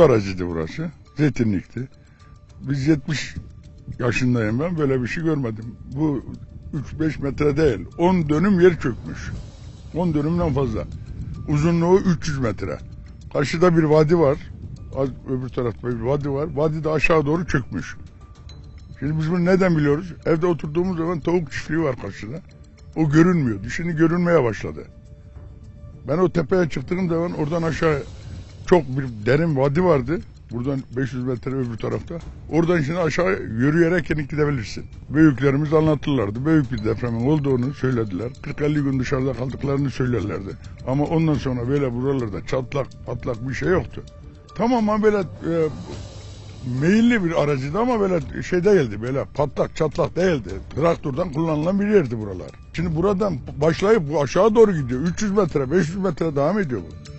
aracıydı burası. Zeytinlikti. Biz 70 yaşındayım ben böyle bir şey görmedim. Bu 3-5 metre değil 10 dönüm yer çökmüş. 10 dönümden fazla. Uzunluğu 300 metre. Karşıda bir vadi var. Öbür tarafta bir vadi var. Vadi de aşağı doğru çökmüş. Şimdi biz bunu neden biliyoruz? Evde oturduğumuz zaman tavuk çiftliği var karşıda. O görünmüyordu. Şimdi görünmeye başladı. Ben o tepeye çıktığım zaman oradan aşağı çok bir derin vadi vardı. Buradan 500 metre öbür tarafta. Oradan şimdi aşağı yürüyerek gidebilirsin. Büyüklerimiz anlatırlardı. Büyük bir depremin olduğunu söylediler. 40-50 gün dışarıda kaldıklarını söylerlerdi. Ama ondan sonra böyle buralarda çatlak patlak bir şey yoktu. Tamamen böyle e, meyilli bir aracıydı ama böyle şey değildi. Böyle patlak çatlak değildi. Traktörden kullanılan bir yerdi buralar. Şimdi buradan başlayıp bu aşağı doğru gidiyor. 300 metre 500 metre devam ediyor bu.